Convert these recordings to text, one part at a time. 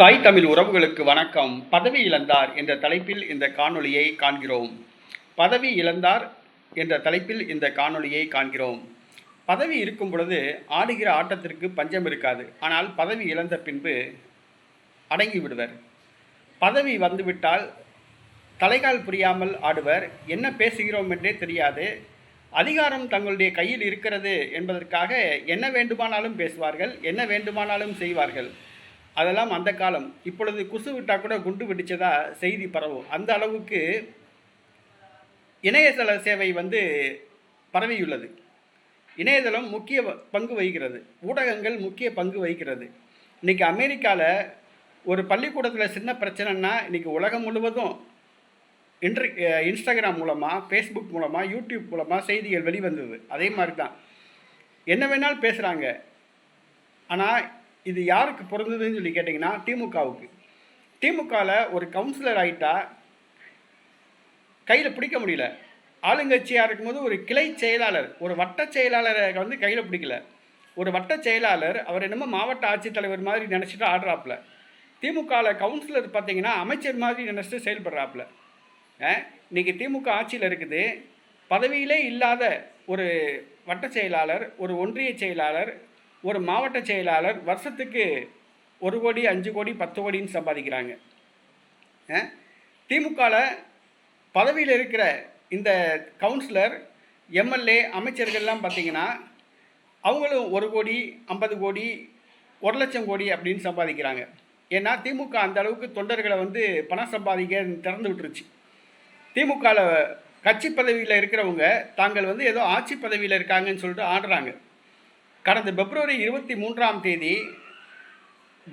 தாய் தமிழ் உறவுகளுக்கு வணக்கம். பதவி இழந்தார் என்ற தலைப்பில் இந்த காணொளியை காண்கிறோம். பதவி இழந்தார் என்ற தலைப்பில் இந்த காணொளியை காண்கிறோம். பதவி இருக்கும் பொழுது ஆடுகிற ஆட்டத்திற்கு பஞ்சம் இருக்காது. ஆனால் பதவி இழந்த பின்பு அடங்கி விடுவர். பதவி வந்துவிட்டால் தலைகால் புரியாமல் ஆடுவர். என்ன பேசுகிறோம் என்றே தெரியாது. அதிகாரம் தங்களுடைய கையில் இருக்கிறது என்பதற்காக என்ன வேண்டுமானாலும் பேசுவார்கள் என்ன வேண்டுமானாலும் செய்வார்கள். அதெல்லாம் அந்த காலம். இப்பொழுது குசு விட்டால் கூட குண்டு வெடித்ததா செய்தி பரவும். அந்த அளவுக்கு இணையதள சேவை வந்து பரவியுள்ளது. இணையதளம் முக்கிய பங்கு வகிக்கிறது. ஊடகங்கள் முக்கிய பங்கு வகிக்கிறது. இன்றைக்கி அமெரிக்காவில் ஒரு பள்ளிக்கூடத்தில் சின்ன பிரச்சனைன்னா இன்றைக்கி உலகம் முழுவதும் இன்ட்ரு இன்ஸ்டாகிராம் மூலமாக ஃபேஸ்புக் மூலமாக யூடியூப் மூலமாக செய்திகள் வெளிவந்தது. அதே மாதிரி தான் என்ன வேணாலும் பேசுகிறாங்க ஆனால் இது யாருக்கு பிறந்ததுன்னு சொல்லி கேட்டிங்கன்னா திமுகவுக்கு. திமுகவில் ஒரு கவுன்சிலர் ஆகிட்டா கையில் பிடிக்க முடியல. ஆளுங்கட்சியாக இருக்கும்போது ஒரு கிளை செயலாளர் ஒரு வட்ட செயலாளரை வந்து கையில் பிடிக்கல. ஒரு வட்ட செயலாளர் அவர் என்னமோ மாவட்ட ஆட்சித்தலைவர் மாதிரி நினச்சிட்டு ஆடுறாப்புல. திமுகவில் கவுன்சிலர் பார்த்தீங்கன்னா அமைச்சர் மாதிரி நினச்சிட்டு செயல்படுறாப்புல. இன்றைக்கி இன்னைக்கு திமுக ஆட்சியில் இருக்குது. பதவியிலே இல்லாத ஒரு வட்ட செயலாளர் ஒரு ஒன்றிய செயலாளர் ஒரு மாவட்ட செயலாளர் வருஷத்துக்கு ஒரு கோடி அஞ்சு கோடி பத்து கோடின்னு சம்பாதிக்கிறாங்க. திமுகவில் பதவியில் இருக்கிற இந்த கவுன்சிலர் எம்எல்ஏ அமைச்சர்கள்லாம் பார்த்திங்கன்னா அவங்களும் ஒரு கோடி ஐம்பது கோடி ஒரு லட்சம் கோடி அப்படின்னு சம்பாதிக்கிறாங்க. ஏன்னா திமுக அந்த அளவுக்கு தொண்டர்களை வந்து பணம் சம்பாதிக்க திறந்து விட்டுருச்சு. திமுகவில் கட்சி பதவியில் இருக்கிறவங்க தாங்கள் வந்து ஏதோ ஆட்சி பதவியில் இருக்காங்கன்னு சொல்லிட்டு ஆடுறாங்க. கடந்த பிப்ரவரி இருபத்தி மூன்றாம் தேதி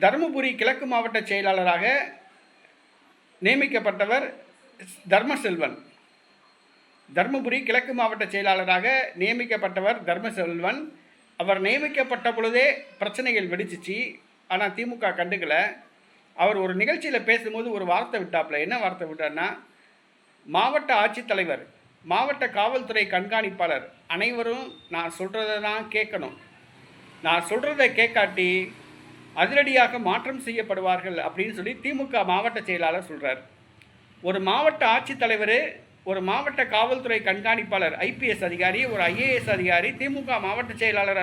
தருமபுரி கிழக்கு மாவட்ட செயலாளராக நியமிக்கப்பட்டவர் தர்மசெல்வன். தர்மபுரி கிழக்கு மாவட்ட செயலாளராக நியமிக்கப்பட்டவர் தர்மசெல்வன். அவர் நியமிக்கப்பட்ட பொழுதே பிரச்சனைகள் வெடிச்சிச்சு. ஆனால் திமுக கண்டுக்கல. அவர் ஒரு நிகழ்ச்சியில் பேசும்போது ஒரு வார்த்தை விட்டாப்புல என்ன வார்த்தை விட்டார்னா மாவட்ட ஆட்சித்தலைவர் மாவட்ட காவல்துறை கண்காணிப்பாளர் அனைவரும் நான் சொல்கிறத தான் கேட்கணும். நான் சொல்கிறத கேட்காட்டி அதிரடியாக மாற்றம் செய்யப்படுவார்கள் அப்படின்னு சொல்லி திமுக மாவட்ட செயலாளர் சொல்கிறார் ஒரு மாவட்ட ஆட்சித்தலைவர் ஒரு மாவட்ட காவல்துறை கண்காணிப்பாளர் ஐபிஎஸ் அதிகாரி ஒரு ஐஏஎஸ் அதிகாரி திமுக மாவட்ட செயலாளர்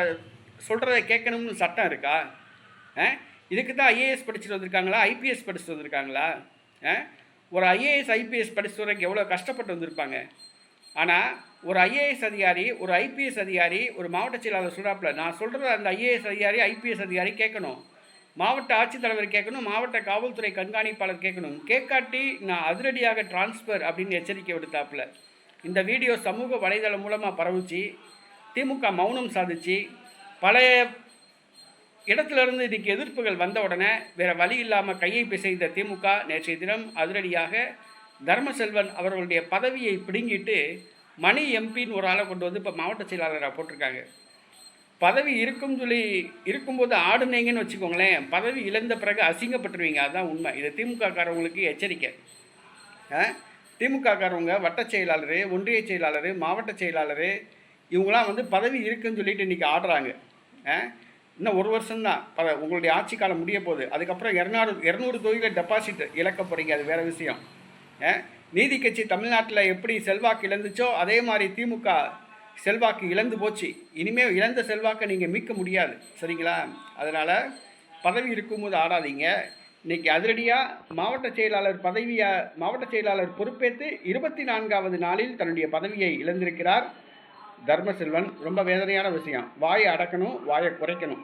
சொல்கிறத கேட்கணும்னு சட்டம் இருக்கா? இதுக்கு தான் ஐஏஎஸ் படிச்சுட்டு வந்திருக்காங்களா? ஐபிஎஸ் படிச்சுட்டு வந்திருக்காங்களா? ஒரு ஐஏஎஸ் ஐபிஎஸ் படிச்சுட்டு வரக்கு எவ்வளோ கஷ்டப்பட்டு வந்திருப்பாங்க? ஆனால் ஒரு ஐஏஎஸ் அதிகாரி ஒரு ஐபிஎஸ் அதிகாரி ஒரு மாவட்ட செயலாளர் சொல்கிறாப்புல நான் சொல்கிறத அந்த ஐஏஎஸ் அதிகாரி ஐபிஎஸ் அதிகாரி கேட்கணும். மாவட்ட ஆட்சித்தலைவர் கேட்கணும் மாவட்ட காவல்துறை கண்காணிப்பாளர் கேட்கணும். கேட்காட்டி நான் அதிரடியாக டிரான்ஸ்ஃபர் அப்படின்னு எச்சரிக்கை விடுத்தாப்புல இந்த வீடியோ சமூக வலைதளம் மூலமாக பரவுச்சு திமுக மௌனம் சாதிச்சு பழைய இடத்துலேருந்து இன்றைக்கி எதிர்ப்புகள் வந்த உடனே வேறு வழி இல்லாமல் கையை பிசைந்த திமுக நேற்றைய தினம் அதிரடியாக தர்மசெல்வன் அவர்களுடைய பதவியை பிடுங்கிட்டு மணி எம்பின்னு ஒரு ஆளை கொண்டு வந்து இப்போ மாவட்ட செயலாளராக போட்டிருக்காங்க. பதவி இருக்கும் சொல்லி இருக்கும்போது ஆடுனீங்கன்னு வச்சுக்கோங்களேன் பதவி இழந்த பிறகு அசிங்கப்பட்டுருவீங்க. அதுதான் உண்மை. இது திமுக காரவங்களுக்கு எச்சரிக்கை. திமுக காரவங்க வட்ட செயலாளர் ஒன்றிய செயலாளர் மாவட்ட செயலாளர் இவங்களாம் வந்து பதவி இருக்குன்னு சொல்லிட்டு இன்றைக்கி ஆடுறாங்க. ஆ? இன்னும் ஒரு வருஷம்தான். ப உங்களுடைய ஆட்சி காலம் முடிய போகுது. அதுக்கப்புறம் இரநூறு இரநூறு தொகுதியில் டெபாசிட் இழக்க போகிறீங்க அது வேறு விஷயம். நீதி கட்சி தமிழ்நாட்டில் எப்படி செல்வாக்கு இழந்துச்சோ அதே மாதிரி திமுக செல்வாக்கு இழந்து போச்சு. இனிமேல் இழந்த செல்வாக்கை நீங்கள் மீட்க முடியாது. சரிங்களா? அதனால் பதவி இருக்கும்போது ஆடாதீங்க. இன்னைக்கு அதிரடியாக மாவட்ட செயலாளர் பதவியை மாவட்ட செயலாளர் பொறுப்பேற்று இருபத்தி நான்காவது நாளில் தன்னுடைய பதவியை இழந்திருக்கிறார் தர்மசெல்வன் ரொம்ப வேதனையான விஷயம். வாயை அடக்கணும் வாயை குறைக்கணும்.